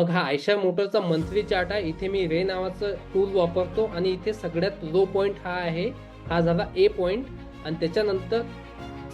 मग हा आयशर मोटरचा मंथली चार्ट आहे. इथे मी रे नावाचं टूल वापरतो आणि इथे सगळ्यात लो पॉईंट हा आहे. हा झाला ए पॉईंट आणि त्याच्यानंतर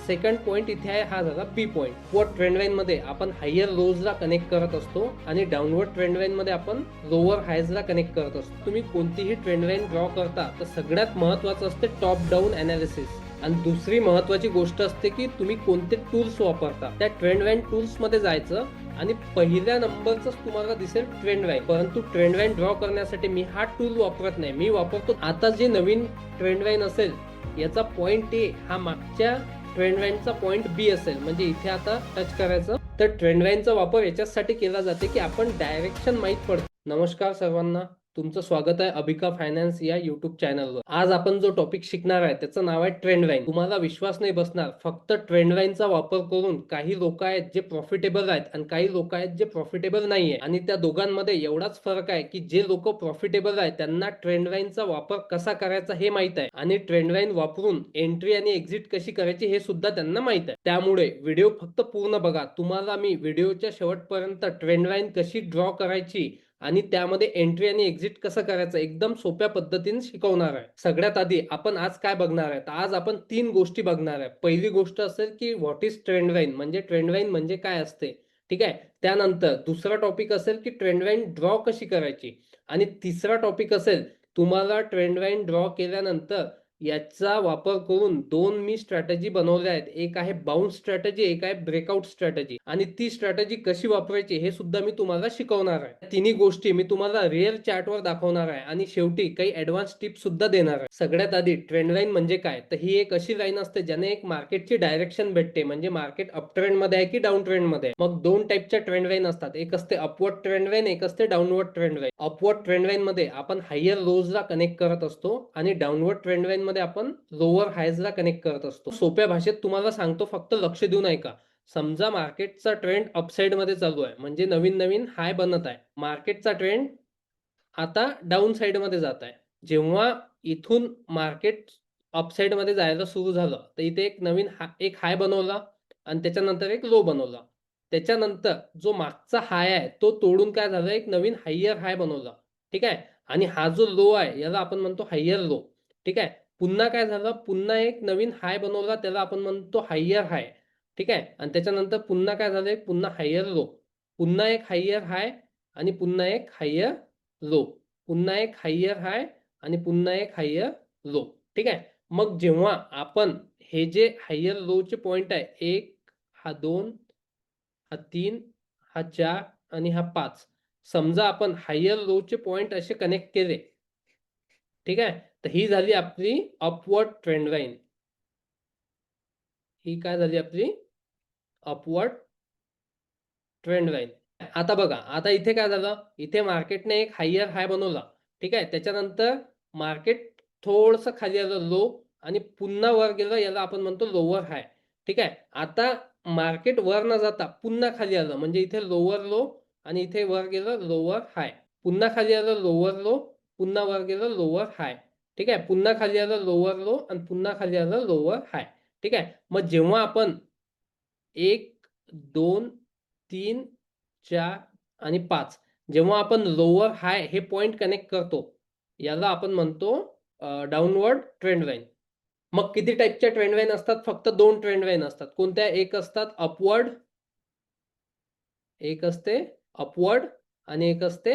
सेकंड पॉईंट इथे आहे हा झाला बी पॉईंट व ट्रेंड लाईन आपण हायर लोजला कनेक्ट करत असतो आणि डाऊनवर्ड ट्रेंड लाईन आपण लोअर हायजला कनेक्ट करत असतो. तुम्ही कोणतीही ट्रेंड लाईन ड्रॉ करता तर सगळ्यात महत्वाचं असते टॉप डाऊन अनालिसिस आणि दुसरी महत्वाची गोष्ट असते की तुम्ही कोणते टूल्स वापरता. त्या ट्रेंड लाईन टूल्समध्ये जायचं आणि पहिल्या नंबरच तुम्हाला दिसेल ट्रेंड लाईन परंतु ट्रेंड लाईन ड्रॉ करण्यासाठी मी हा टूल वापरत नाही. मी वापरतो आता जे नवीन ट्रेंड लाईन असेल याचा पॉइंट ए हा मागच्या ट्रेंड लाईनचा पॉईंट बी असेल. म्हणजे इथे आता टच करायचं. तर ट्रेंड लाईनचा वापर याच्यासाठी केला जाते की आपण डायरेक्शन माहीत पडतो. नमस्कार सर्वांना. तुमचं स्वागत आहे अभिका फायनान्स या युट्यूब चॅनलवर आज आपण जो टॉपिक शिकणार आहे त्याचं नाव आहे ट्रेंड लाईन तुम्हाला विश्वास नाही बसणार फक्त ट्रेंड लाईनचा वापर करून काही लोक आहेत जे प्रॉफिटेबल आहेत आणि काही लोक आहेत जे प्रॉफिटेबल नाही आहे आणि त्या दोघांमध्ये एवढाच फरक आहे की जे लोक प्रॉफिटेबल आहेत त्यांना ट्रेंड लाईनचा वापर कसा करायचा हे माहीत आहे. आणि ट्रेंड लाईन वापरून एंट्री आणि एक्झिट कशी करायची हे सुद्धा त्यांना माहीत आहे. त्यामुळे व्हिडिओ फक्त पूर्ण बघा. तुम्हाला मी व्हिडिओच्या शेवटपर्यंत ट्रेंड लाईन कशी ड्रॉ करायची आणि त्यामध्ये एंट्री आणि एक्झिट कसं करायचं? एकदम सोप्या पद्धतीने शिकवणार आहे. सगळ्यात आधी आपण आज काय बघणार आहे? तर आज आपण तीन गोष्टी बघणार आहे. पहिली गोष्ट असेल की व्हॉट इज ट्रेंड लाईन म्हणजे ट्रेंड लाईन म्हणजे काय असते? ठीक आहे? त्यानंतर दुसरा टॉपिक असेल की ट्रेंड लाईन ड्रॉ कशी करायची? आणि तिसरा टॉपिक असेल तुम्हाला ट्रेंड लाईन ड्रॉ केल्यानंतर याचा वापर करून दोन मी स्ट्रॅटजी बनवल्या आहेत. एक आहे बाउन्स स्ट्रॅटजी एक आहे ब्रेकआउट स्ट्रॅटजी आणि ती स्ट्रॅटजी कशी वापरायची हे सुद्धा मी तुम्हाला शिकवणार आहे. तिन्ही गोष्टी मी तुम्हाला रिअल चार्टवर दाखवणार आहे. आणि शेवटी काही ऍडव्हान्स टिप्स सुद्धा देणार आहे. सगळ्यात आधी ट्रेंड लाईन म्हणजे काय? तर ही एक अशी लाईन असते ज्याने एक मार्केटची डायरेक्शन भेटते. म्हणजे मार्केट अप ट्रेंडमध्ये आहे की डाऊन ट्रेंडमध्ये आहे? मग दोन टाईपच्या ट्रेंड लाईन असतात. एक असते अपवर्ड ट्रेंड लाईन एक असते downward trend line upward trend line मध्ये आपण हायर रोजला कनेक्ट करत असतो आणि डाऊनवर्ड ट्रेंड लाईन मध्ये आपण लोअर हायजला कनेक्ट करत असतो. सोप्या भाषेत तुम्हाला सांगतो फक्त लक्ष देऊन ऐका. समजा मार्केटचा ट्रेंड अपसाइडमध्ये चालू आहे. म्हणजे नवीन नवीन हाय बनत आहे. मार्केटचा ट्रेंड आता डाऊन साइडमध्ये जात आहे. जेव्हा इथून मार्केट अपसाइडमध्ये जायला सुरू झालं तर इथे एक नवीन हा एक हाय बनवला आणि त्याच्यानंतर एक लो बनवला. त्याच्यानंतर जो मागचा हाय आहे तो तोडून काय झालं? एक नवीन हायर हाय बनवला. ठीक आहे? आणि हा जो लो आहे याला आपण म्हणतो हायर लो ठीक आहे? पुन्हा काय झालं? पुन्हा एक नवीन हाय बनवला त्याला आपण म्हणतो हायर हाय ठीक आहे? आणि त्याच्यानंतर पुन्हा काय झालं एक पुन्हा हायर लो पुन्हा एक हायर हाय आणि पुन्हा एक हायर लो पुन्हा एक हायर हाय आणि पुन्हा एक हायर लो ठीक आहे? मग जेव्हा आपण हे जे हायर लोचे पॉइंट आहे एक हा दोन हा तीन हा चार आणि हा पाच. समजा आपण हायर लोचे पॉइंट असे कनेक्ट केले. ठीक आहे? तर ही झाली आपली अपवर्ड ट्रेंड लाईन ही काय झाली आपली? अपवर्ड ट्रेंड लाईन आता बघा आता इथे काय झालं? इथे मार्केटने एक हायर हाय बनवला. ठीक आहे? त्याच्यानंतर मार्केट थोडस खाली आलं लो आणि पुन्हा वर गेलं याला आपण म्हणतो लोअर हाय ठीक आहे? आता मार्केट वर न जाता पुन्हा खाली आलं. म्हणजे इथे लोअर लो आणि इथे वर गेलं लोअर हाय पुन्हा खाली आलं लोअर लो पुन्हा वर गेलं लोअर हाय ठीक आहे? पुन्हा खाली आलं लोअर लो आणि पुन्हा खाली आलं लोअर हाय ठीक आहे? मग जेव्हा आपण एक दोन तीन चार आणि पाच जेव्हा आपण लोअर हाय हे पॉइंट कनेक्ट करतो याला आपण म्हणतो डाऊनवर्ड ट्रेंड लाईन मग किती टाईपच्या ट्रेंड लाईन असतात? फक्त दोन ट्रेंड लाईन असतात. कोणत्या? एक असतात अपवर्ड एक असते अपवर्ड आणि एक असते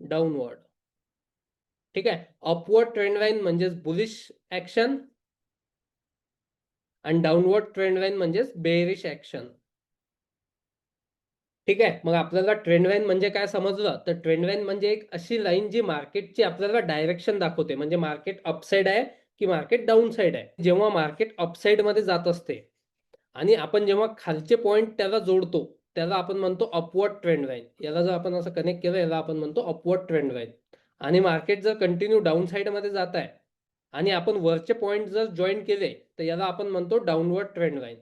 डाऊनवर्ड ठीक आहे? अपवर्ड ट्रेंड लाईन म्हणजेच बुलिश ऍक्शन आणि डाऊनवर्ड ट्रेंड लाईन म्हणजेच बेरिश ऍक्शन ठीक आहे? मग आपल्याला ट्रेंड लाईन म्हणजे काय समजलं? तर ट्रेंड लाईन म्हणजे एक अशी लाईन जी मार्केटची आपल्याला डायरेक्शन दाखवते. म्हणजे मार्केट अपसाईड आहे की मार्केट डाऊन साइड आहे? जेव्हा मार्केट अपसाईडमध्ये जात असते आणि आपण जेव्हा खालचे पॉइंट त्याला जोडतो त्याला आपण म्हणतो अपवर्ड ट्रेंड लाईन याला जर आपण असं कनेक्ट केलं याला आपण म्हणतो अपवर्ड ट्रेंड लाईन आणि मार्केट जर कंटिन्यू डाऊन साइडमध्ये जात आहे आणि आपण वरचे पॉइंट जर जॉईन केले तर याला आपण म्हणतो डाऊनवर्ड ट्रेंड लाईन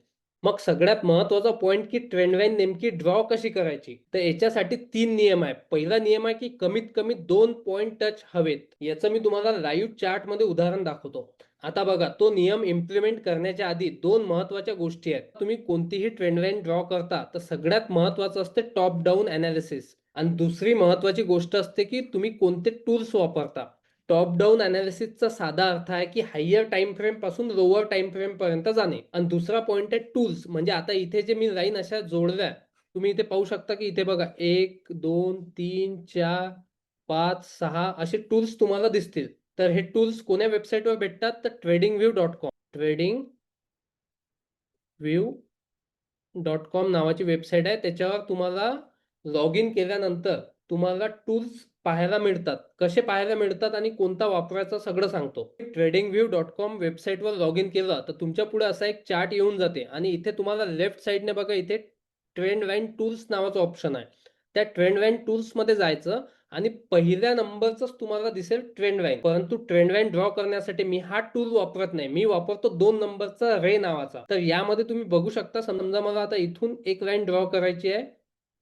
मग सगळ्यात महत्त्वाचा पॉइंट की ट्रेंड लाईन नेमकी ड्रॉ कशी करायची? तर याच्यासाठी तीन नियम आहे पहिला नियम आहे की कमीत कमी दोन पॉइंट टच हवेत. याचं मी तुम्हाला लाईव्ह चार्टमध्ये उदाहरण दाखवतो. आता बघा तो नियम इम्प्लिमेंट करण्याच्या आधी दोन महत्त्वाच्या गोष्टी आहेत. तुम्ही कोणतीही ट्रेंड लाईन ड्रॉ करता तर सगळ्यात महत्वाचं असते टॉप डाऊन अनालिसिस आणि दुसरी महत्वाची गोष्ट असते की तुम्ही कोणते टूल्स वापरता. टॉप डाऊन अनालिसिसचा साधा अर्थ आहे की हायर टाइम फ्रेमपासून लोअर टाइम फ्रेम पर्यंत जाणे. आणि दुसरा पॉइंट आहे टूल्स म्हणजे आता इथे जे मी लाईन अशा जोडल्या तुम्ही इथे पाहू शकता की इथे बघा एक दोन तीन चार पाच सहा असे टूल्स तुम्हाला दिसतील. तर हे टूल्स कोण्या वेबसाईटवर भेटतात? तर trading view dot com trading view dot com नावाची वेबसाईट आहे. त्याच्यावर तुम्हाला लॉग इन केल्यानंतर तुम्हाला टूल्स पाहायला मिळतात. कसे पाहायला मिळतात आणि कोणता वापरायचा सगळं सांगतो. ट्रेडिंग व्ह्यू डॉट कॉम वेबसाईटवर लॉग इन केलं तर तुमच्यापुढे असा एक चार्ट येऊन जाते. आणि इथे तुम्हाला लेफ्ट साईडने बघा इथे ट्रेंड लाईन टूल्स नावाचं ऑप्शन आहे. त्या ट्रेंड लाईन टूल्समध्ये जायचं आणि पहिल्या नंबरच तुम्हाला दिसेल ट्रेंड लाईन परंतु ट्रेंड लाईन ड्रॉ करण्यासाठी मी हा टूल वापरत नाही. मी वापरतो दोन नंबरचा रे नावाचा. तर यामध्ये तुम्ही बघू शकता समजा मला आता इथून एक लाईन ड्रॉ करायची आहे.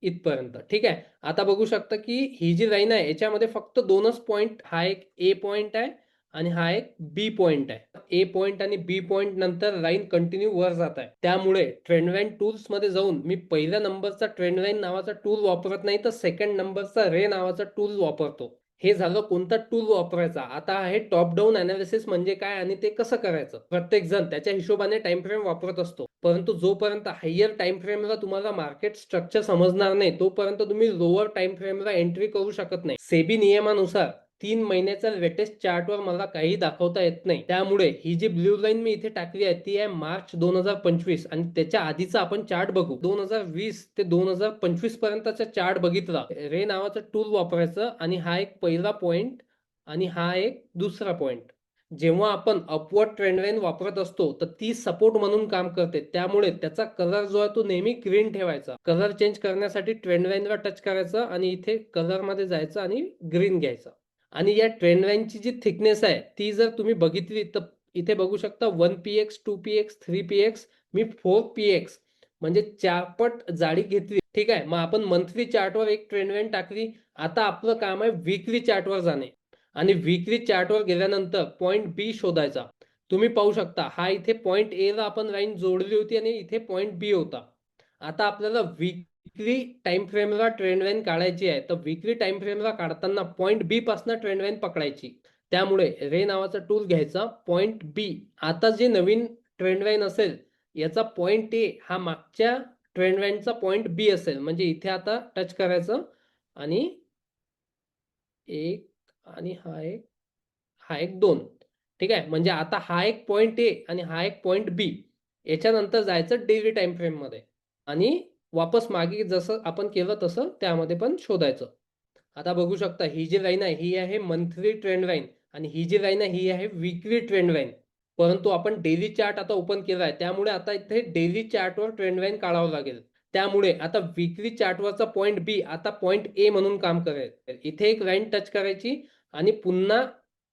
इथपर्यंत. ठीक आहे? आता बघू शकता की ही जी लाईन आहे याच्यामध्ये फक्त दोनच पॉइंट हा एक ए पॉइंट आहे आणि हा एक बी पॉइंट आहे. ए पॉइंट आणि बी पॉइंट नंतर लाईन कंटिन्यू वर जात आहे. त्यामुळे ट्रेंडलाईन टूल्समध्ये जाऊन मी पहिल्या नंबरचा ट्रेंडलाईन नावाचा टूल वापरत नाही तर सेकंड नंबरचा रे नावाचा टूल वापरतो. हे झालं कोणता टूल वापरायचा? आता आहे टॉप डाऊन अनालिसिस म्हणजे काय आणि ते कसं करायचं? प्रत्येक जण त्याच्या हिशोबाने टाइम फ्रेम वापरत असतो. परंतु जोपर्यंत हायर टाइम फ्रेमला तुम्हाला मार्केट स्ट्रक्चर समजणार नाही तोपर्यंत तुम्ही लोअर टाइम फ्रेमला एंट्री करू शकत नाही. सेबी नियमानुसार तीन महिन्याचा लेटेस्ट चार्टवर मला काही दाखवता येत नाही. त्यामुळे ही जी ब्ल्यू लाईन मी इथे टाकली आहे ती आहे मार्च दोन हजार पंचवीस आणि त्याच्या आधीचा आपण चार्ट बघू. दोन हजार वीस ते दोन हजार पंचवीस पर्यंतचा चार्ट बघितला. रे नावाचं टूल वापरायचं आणि हा एक पहिला पॉइंट आणि हा एक दुसरा पॉइंट जेव्हा आपण अपवर्ड ट्रेंड लाईन वापरत असतो तर ती सपोर्ट म्हणून काम करते. त्यामुळे त्याचा कलर जो आहे तो नेहमी ग्रीन ठेवायचा. कलर चेंज करण्यासाठी ट्रेंड लाईनला टच करायचं आणि इथे कलरमध्ये जायचं आणि ग्रीन घ्यायचं. आणि या ट्रेंड लाईनची जी थिकनेस आहे ती जर तुम्ही बघितली तर इथे बघू शकता one P X two P X three P X मी फोर पी एक्स म्हणजे चारपट जाडी घेतली. ठीक आहे मग आपण मंथली चार्टवर एक ट्रेंड लाईन टाकली. आता आपलं काम आहे विकली चार्टवर जाणे. आणि विकली चार्टवर गेल्यानंतर पॉईंट बी शोधायचा. तुम्ही पाहू शकता हा इथे पॉईंट ए ला आपण लाईन जोडली होती आणि इथे पॉईंट बी होता. आता आपल्याला विकली टाइम फ्रेमला ट्रेंड लाईन काढायची आहे तर विकली टाइम फ्रेमला काढताना पॉईंट बी पासून ट्रेंड लाईन पकडायची. त्यामुळे रे नावाचा टूल घ्यायचा पॉईंट बी आता जे नवीन ट्रेंड लाईन असेल याचा पॉईंट ए हा मागच्या ट्रेंड लाईनचा पॉईंट बी असेल. म्हणजे इथे आता टच करायचं आणि एक आणि हा एक हा एक दोन. ठीक आहे? म्हणजे आता हा एक पॉइंट ए आणि हा एक पॉईंट बी याच्यानंतर जायचं डेली टाइम फ्रेममध्ये. आणि वापस मागे जसं आपण केलं तसं त्यामध्ये पण शोधायचं. आता बघू शकता ही जी लाईन आहे ही आहे मंथली ट्रेंड लाईन आणि ही जी लाईन आहे ही आहे विकली ट्रेंड लाईन परंतु आपण डेली चार्ट आता ओपन केला आहे त्यामुळे आता इथे डेली चार्टवर ट्रेंड लाईन काढावं लागेल. त्यामुळे आता विकली चार्टवरचा पॉईंट बी आता पॉईंट ए म्हणून काम करेल. इथे एक लाईन टच करायची आणि पुन्हा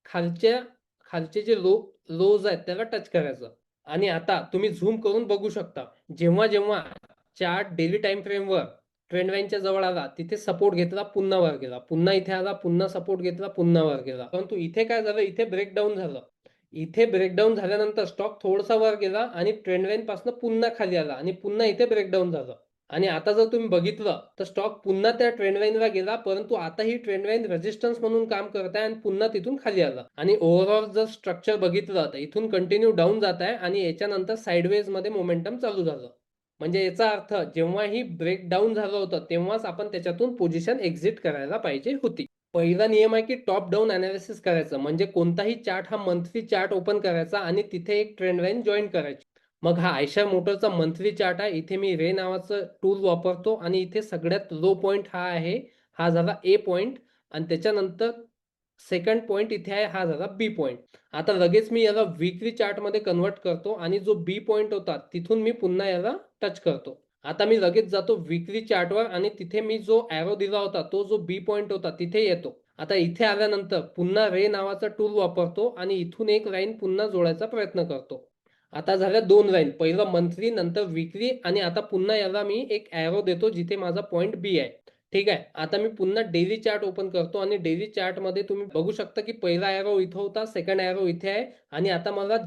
खालच्या खालचे जे लो लोज आहेत त्याला टच करायचं. आणि आता तुम्ही झूम करून बघू शकता जेव्हा जेव्हा च्या डेली टाइम फ्रेमवर ट्रेंड लाईनच्या जवळ आला तिथे सपोर्ट घेतला पुन्हा वर गेला. पुन्हा इथे आला पुन्हा सपोर्ट घेतला पुन्हा वर गेला. परंतु इथे काय झालं? इथे ब्रेकडाऊन झालं. इथे ब्रेकडाऊन झाल्यानंतर स्टॉक थोडासा वर गेला आणि ट्रेंड लाईन पासून पुन्हा खाली आला आणि पुन्हा इथे ब्रेकडाऊन झालं. आणि आता जर तुम्ही बघितलं तर स्टॉक पुन्हा त्या ट्रेंड लाईनला गेला परंतु आता ही ट्रेंड लाईन रेजिस्टन्स म्हणून काम करत आहे आणि पुन्हा तिथून खाली आला. आणि ओव्हरऑल जर स्ट्रक्चर बघितलं तर इथून कंटिन्यू डाऊन जात आहे आणि याच्यानंतर साईडवेजमध्ये मोमेंटम चालू झालं. म्हणजे याचा अर्थ जेव्हाही ब्रेक डाऊन झालं होतं तेव्हाच आपण त्याच्यातून पोझिशन एक्झिट करायला पाहिजे होती. पहिला नियम आहे की टॉप डाऊन अनालिसिस करायचं. म्हणजे कोणताही चार्ट हा मंथली चार्ट ओपन करायचा आणि तिथे एक ट्रेंड लाईन जॉईन करायची. मग हा आयशर मोटरचा मंथली चार्ट आहे. इथे मी रे नावाचं टूल वापरतो आणि इथे सगळ्यात लो पॉईंट हा आहे. हा झाला ए पॉईंट आणि त्याच्यानंतर सेकंड पॉइंट इथे आहे हा झाला बी पॉइंट आता लगेच मी याला विक्री चार्टमध्ये कन्वर्ट करतो आणि जो बी पॉइंट होता तिथून मी पुन्हा याला टच करतो. आता मी लगेच जातो विक्री चार्टवर आणि तिथे मी जो ॲरो दिला होता तो जो बी पॉइंट होता तिथे येतो. आता इथे आल्यानंतर पुन्हा रे नावाचा टूल वापरतो आणि इथून एक लाईन पुन्हा जोडायचा प्रयत्न करतो. आता झाल्या दोन लाईन पहिलं मंथली नंतर विक्री आणि आता पुन्हा याला मी एक ॲरो देतो जिथे माझा पॉइंट बी आहे. ठीक आहे. आता मी पुन्हा डेली चार्ट ओपन करतो आणि डेली चार्टमध्ये तुम्ही बघू शकता की पहिला एरो इथं होता सेकंड एरो इथे आहे आणि आता मला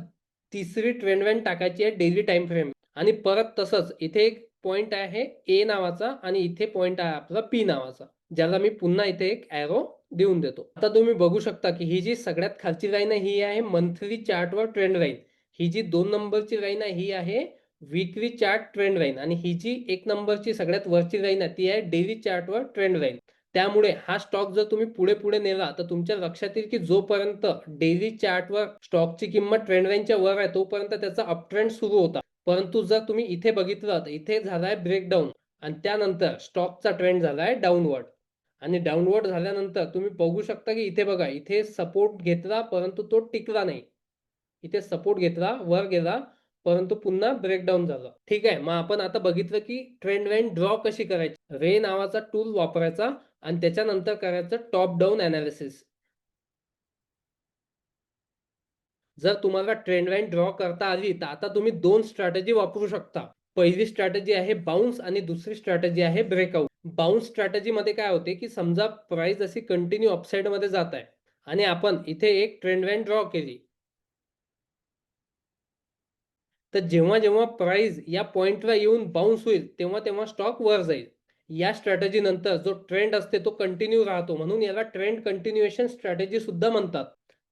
तिसरी ट्रेंड वेन टाकायची आहे डेली टाइम फ्रेम आणि परत तसंच इथे एक पॉइंट आहे ए नावाचा आणि इथे पॉइंट आहे आपला पी नावाचा ज्याला मी पुन्हा इथे एक एरो देऊन देतो. आता तुम्ही बघू शकता की ही जी सगळ्यात खालची लाईन आहे ही आहे मंथली चार्टवर ट्रेंड लाईन ही जी दोन नंबरची लाईन आहे ही आहे विकली चार्ट ट्रेंड लाईन आणि ही जी एक नंबरची सगळ्यात वरची लाईन आहे ती आहे डेली चार्टवर ट्रेंड लाईन त्यामुळे हा स्टॉक जर तुम्ही पुढे पुढे नेला तर तुमच्या लक्षात येईल की जोपर्यंत डेली चार्टवर स्टॉकची किंमत ट्रेंड लाईनच्या वर आहे तोपर्यंत त्याचा अपट्रेंड सुरू होता. परंतु जर तुम्ही इथे बघितलं तर इथे झालाय ब्रेकडाऊन आणि त्यानंतर स्टॉकचा ट्रेंड झालाय डाऊनवर्ड आणि डाऊनवर्ड झाल्यानंतर तुम्ही बघू शकता की इथे बघा इथे सपोर्ट घेतला परंतु तो टिकला नाही. इथे सपोर्ट घेतला वर गेला परंतु पुन्हा ब्रेकडाऊन झालं. ठीक आहे मग आपण आता बघितलं की ट्रेंड वेन ड्रॉ कशी करायची? रे नावाचा टूल वापरायचा आणि त्याच्यानंतर करायचं टॉप डाऊन अनालिसिस जर तुम्हाला ट्रेंड लाईन ड्रॉ करता आली तर आता तुम्ही दोन स्ट्रॅटेजी वापरू शकता. पहिली स्ट्रॅटेजी आहे बाउन्स आणि दुसरी स्ट्रॅटेजी आहे ब्रेकआउट बाउन्स स्ट्रॅटेजी मध्ये काय होते की समजा प्राइस अशी कंटिन्यू अपसाइडमध्ये जात आहे आणि आपण इथे एक ट्रेंड लाईन ड्रॉ केली. तर जेव्हा जेव्हा प्राइस या पॉइंटला येऊन बाउन्स होईल तेव्हा तेव्हा स्टॉक वर जाईल. या स्ट्रॅटेजी नंतर जो ट्रेंड असते तो कंटिन्यू राहतो. म्हणून याला ट्रेंड कंटिन्युएशन स्ट्रॅटेजी सुद्धा म्हणतात.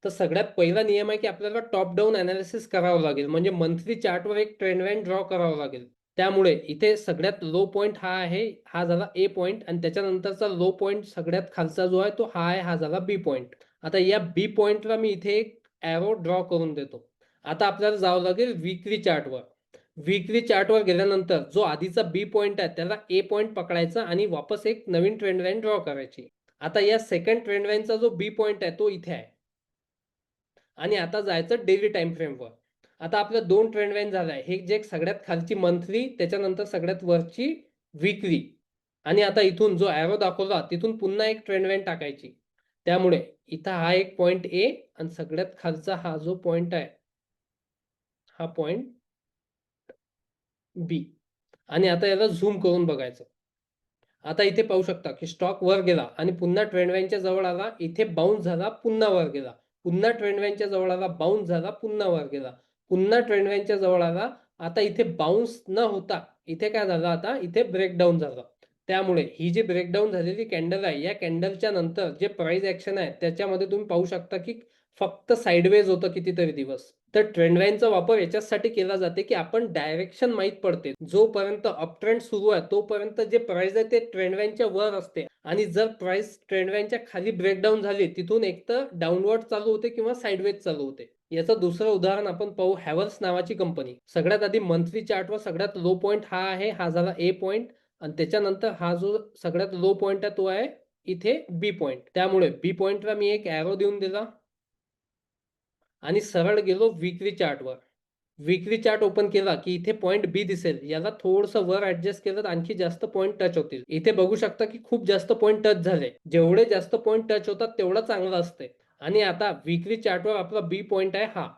तर सगळ्यात पहिला नियम आहे की आपल्याला टॉप डाऊन अनालिसिस करावं लागेल. म्हणजे मंथली चार्टवर एक ट्रेंड लाईन ड्रॉ करावं लागेल. त्यामुळे इथे सगळ्यात लो पॉइंट हा आहे हा झाला ए पॉइंट आणि त्याच्यानंतरचा लो पॉइंट सगळ्यात खालचा जो आहे तो हा आहे हा झाला बी पॉइंट आता या बी पॉइंटला मी इथे एक ॲरो ड्रॉ करून देतो. आता आपल्याला जावं लागेल विक्री चार्टवर विक्री चार्टवर गेल्यानंतर जो आधीचा बी पॉइंट आहे त्याला ए पॉइंट पकडायचा आणि वापस एक नवीन ट्रेंड लाईन ड्रॉ करायची. आता या सेकंड ट्रेंड लाईनचा जो बी पॉइंट आहे तो इथे आहे. आणि आता जायचं डेली टाइम फ्रेमवर आता आपल्या दोन ट्रेंड लाईन झाल्या हे जे सगळ्यात खालची मंथली त्याच्यानंतर सगळ्यात वरची विकली आणि आता इथून जो ॲरो दाखवला तिथून पुन्हा एक ट्रेंड लाईन टाकायची. त्यामुळे इथं हा एक पॉइंट ए आणि सगळ्यात खालचा हा जो पॉइंट आहे हा पॉइंट बी आणि आता याला झूम करून बघायचं. आता इथे पाहू शकता की स्टॉक वर गेला आणि पुन्हा ट्रेंडवॅनच्या जवळ आला इथे बाउन्स झाला पुन्हा वर गेला. पुन्हा ट्रेंड जवळ आला बाउन्स झाला पुन्हा वर गेला. पुन्हा ट्रेंडवॅनच्या जवळ आला आता इथे बाउन्स न होता इथे काय झालं आता? इथे ब्रेकडाऊन झालं. त्यामुळे ही जी ब्रेकडाऊन झालेली कॅन्डल आहे या कॅन्डलच्या नंतर जे प्राइस ऍक्शन आहे त्याच्यामध्ये तुम्ही पाहू शकता की फक्त साईडवेज होतं कितीतरी दिवस. तर ट्रेंडलाईनचा वापर याच्यासाठी केला जाते की आपण डायरेक्शन माहीत पडते. जोपर्यंत अपट्रेंड सुरू आहे तोपर्यंत जे प्राइस आहे ते ट्रेंडलाईनच्या वर असते. आणि जर प्राइस ट्रेंडलाईनच्या खाली ब्रेकडाऊन झाली तिथून एक तर डाऊनवर्ड चालू होते किंवा साईडवेज चालू होते. याचं दुसरं उदाहरण आपण पाहू हॅवर्स नावाची कंपनी सगळ्यात आधी मंथली चार्टवर सगळ्यात लो पॉईंट हा आहे हा झाला ए पॉईंट आणि त्याच्यानंतर हा जो सगळ्यात लो पॉईंट आहे तो आहे इथे बी पॉईंट त्यामुळे बी पॉईंटला मी एक ॲरो देऊन दिला. आणि सरळ गेलो विक्री चार्टवर विक्री चार्ट ओपन केला की इथे पॉईंट बी दिसेल. याला थोडंसं वर ऍडजस्ट केलं तर आणखी जास्त पॉईंट टच होतील. इथे बघू शकता की खूप जास्त पॉईंट टच झाले. जेवढे जास्त पॉईंट टच होतात तेवढं चांगलं असते. आणि आता विक्री चार्टवर आपला बी पॉईंट आहे हा.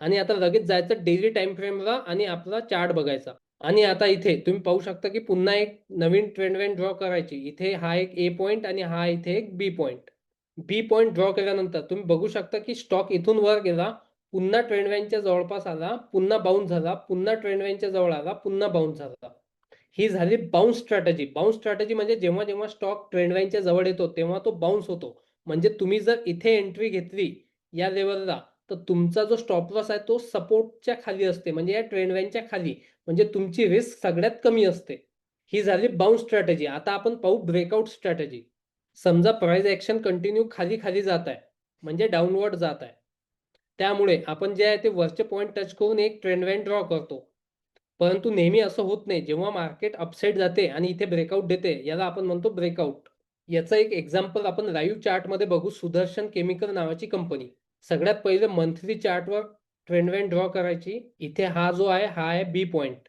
आणि आता लगेच जायचं डेली टाइम फ्रेमला आणि आपला चार्ट बघायचा. आणि आता इथे तुम्ही पाहू शकता की पुन्हा एक नवीन ट्रेंड लाईन ड्रॉ करायची. इथे हा एक ए पॉईंट आणि हा इथे एक B point B point draw केल्यानंतर तुम्ही बघू शकता की स्टॉक इथून वर गेला पुन्हा ट्रेंड जवळपास आला पुन्हा बाउन्स झाला पुन्हा ट्रेंड जवळ आला पुन्हा बाउन्स झाला. ही झाली बाउन्स स्ट्रॅटेजी बाउन्स स्ट्रॅटेजी म्हणजे जेव्हा जेव्हा स्टॉक ट्रेंड जवळ येतो तेव्हा तो बाउन्स होतो. म्हणजे तुम्ही जर इथे एंट्री घेतली या लेवलला तर तुमचा जो स्टॉप लॉस आहे तो सपोर्टच्या खाली असते. म्हणजे या ट्रेंड खाली. म्हणजे तुमची रिस्क सगळ्यात कमी असते. ही झाली बाउन्स स्ट्रॅटेजी आता आपण पाहू ब्रेकआउट स्ट्रॅटेजी समजा प्राइस ऍक्शन कंटिन्यू खाली खाली जात आहे म्हणजे डाऊनवर्ड जात आहे. त्यामुळे आपण जे आहे ते वरचे पॉईंट टच करून एक ट्रेंड लाईन ड्रॉ करतो. परंतु नेहमी असं होत नाही. जेव्हा मार्केट अपसाईड जाते आणि इथे ब्रेकआउट देते याला आपण म्हणतो ब्रेकआउट याचं एक एक्झाम्पल आपण लाईव्ह चार्टमध्ये बघू सुदर्शन केमिकल नावाची कंपनी सगळ्यात पहिले मंथली चार्टवर ट्रेंड लाईन ड्रॉ करायची. इथे हा जो आहे हा आहे बी पॉईंट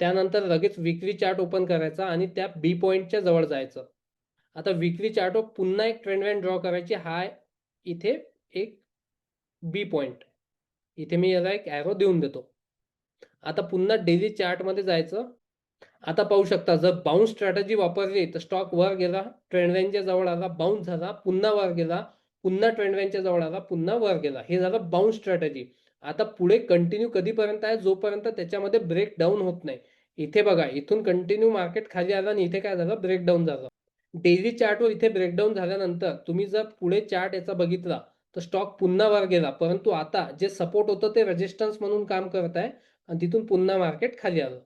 त्यानंतर लगेच विक्री चार्ट ओपन करायचा आणि त्या बी पॉईंटच्या जवळ जायचं. आता विकली चार्ट पुन्हा एक ट्रेंड लाईन ड्रॉ करायची. हा इथे एक बी पॉईंट इथे मी याला एक ॲरो देऊन देतो. आता पुन्हा डेली चार्टमध्ये जायचं. आता पाहू शकता जर बाउन्स स्ट्रॅटजी वापरली तर स्टॉक वर गेला ट्रेंड लाईनच्या जवळ आला बाउन्स झाला पुन्हा वर गेला पुन्हा ट्रेंड लाईनच्या जवळ आला पुन्हा वर गेला. हे झालं बाउन्स स्ट्रॅटजी आता पुढे कंटिन्यू कधीपर्यंत आहे जोपर्यंत त्याच्यामध्ये ब्रेक डाऊन होत नाही. इथे बघा इथून कंटिन्यू मार्केट खाली आलं आणि इथे काय झालं ब्रेकडाऊन झालं. डेली चार्टवर इथे ब्रेकडाऊन झाल्यानंतर तुम्ही जर पुढे चार्ट याचा बघितला तर स्टॉक पुन्हा वर गेला. परंतु आता जे सपोर्ट होतं ते रेजिस्टन्स म्हणून काम करत आहे आणि तिथून पुन्हा मार्केट खाली आलं.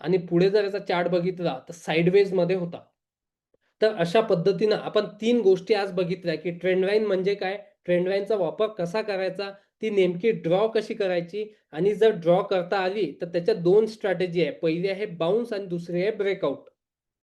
आणि पुढे जर याचा चार्ट बघितला तर साईडवेजमध्ये होता. तर अशा पद्धतीनं आपण तीन गोष्टी आज बघितल्या की ट्रेंडलाईन म्हणजे काय? ट्रेंडलाईनचा वापर कसा करायचा? ती नेमकी ड्रॉ कशी करायची? आणि जर ड्रॉ करता आली तर त्याच्या दोन स्ट्रॅटेजी आहे. पहिली आहे बाउन्स आणि दुसरी आहे ब्रेकआउट